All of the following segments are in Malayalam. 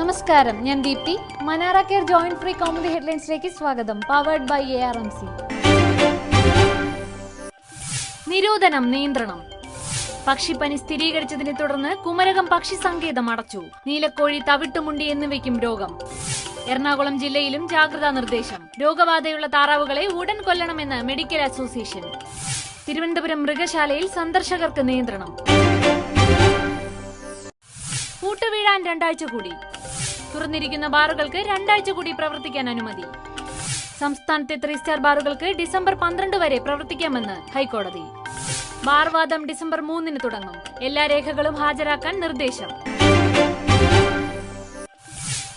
നമസ്കാരം ഞാൻ ദീപ്തി. മനാറ കെയർ ജോയിന്റ് ഫ്രീ കോമഡി ഹെഡ്ലൈൻസിലേക്ക് സ്വാഗതം. Powered by A R M C നിരോധനം നിയന്ത്രണം. പക്ഷിപ്പനി സ്ഥിരീകരിച്ചതിനെ തുടർന്ന് കുമരകം പക്ഷി സങ്കേതം അടച്ചു. നീലക്കോഴി തവിട്ടുമുണ്ടി എന്നിവയ്ക്കും രോഗം. എറണാകുളം ജില്ലയിലും ജാഗ്രതാ നിർദ്ദേശം. രോഗബാധയുള്ള താറാവുകളെ ഉടൻ കൊല്ലണമെന്ന് മെഡിക്കൽ അസോസിയേഷൻ. തിരുവനന്തപുരം മൃഗശാലയിൽ സന്ദർശകർക്ക് നിയന്ത്രണം. കൂട്ടുവീഴാൻ രണ്ടാഴ്ച കൂടി. തുറന്നിരിക്കുന്ന ബാറുകൾക്ക് രണ്ടാഴ്ച കൂടി പ്രവർത്തിക്കാൻ അനുമതി. സംസ്ഥാനത്തെ ത്രീ സ്റ്റാർ ബാറുകൾക്ക് ഡിസംബർ പന്ത്രണ്ട് വരെ പ്രവർത്തിക്കാമെന്ന് ഹൈക്കോടതി. ബാർവാദം ഡിസംബർ മൂന്നിന് തുടങ്ങും. എല്ലാ രേഖകളും ഹാജരാക്കാൻ നിർദ്ദേശം.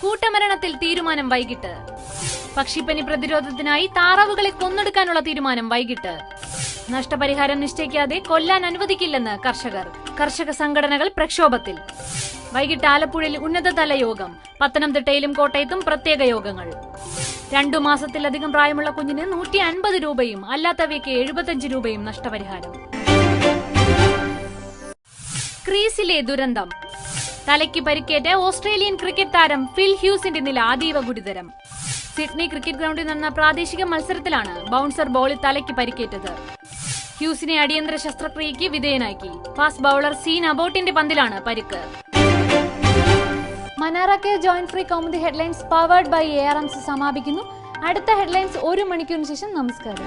കൂട്ടമരണത്തിൽ തീരുമാനം വൈകിട്ട്. പക്ഷിപ്പനി പ്രതിരോധത്തിനായി താറാവുകളെ കൊന്നെടുക്കാനുള്ള തീരുമാനം വൈകിട്ട്. നഷ്ടപരിഹാരം നിശ്ചയിക്കാതെ കൊല്ലാൻ അനുവദിക്കില്ലെന്ന് കർഷകർ. കർഷക സംഘടനകൾ പ്രക്ഷോഭത്തിൽ. വൈകിട്ട് ആലപ്പുഴയിൽ ഉന്നതതല യോഗം. പത്തനംതിട്ടയിലും കോട്ടയത്തും പ്രത്യേക യോഗങ്ങൾ. രണ്ടു മാസത്തിലധികം പ്രായമുള്ള കുഞ്ഞിന് നൂറ്റി അൻപത് രൂപയും അല്ലാത്തവയ്ക്ക് എഴുപത്തഞ്ച് രൂപയും നഷ്ടപരിഹാരം. ക്രീസിലെ ദുരന്തം. തലയ്ക്ക് പരിക്കേറ്റ ഓസ്ട്രേലിയൻ ക്രിക്കറ്റ് താരം ഫിൽ ഹ്യൂസിന്റെ നില അതീവ ഗുരുതരം. സിഡ്നി ക്രിക്കറ്റ് ഗ്രൗണ്ടിൽ നടന്ന പ്രാദേശിക മത്സരത്തിലാണ് ബൗൺസർ ബോളിൽ തലയ്ക്ക് പരിക്കേറ്റത്. ഹ്യൂസിനെ അടിയന്തര ശസ്ത്രക്രിയയ്ക്ക് വിധേയനാക്കി. ഫാസ്റ്റ് ബൌളർ സീൻ അബോട്ടിന്റെ പന്തിലാണ് പരിക്ക്. Kerala joint free Kaumudi headlines powered by A R എംസ് സമാപിക്കുന്നു. അടുത്ത ഹെഡ്ലൈൻസ് ഒരു മണിക്കൂറിന് ശേഷം നമസ്കാരം.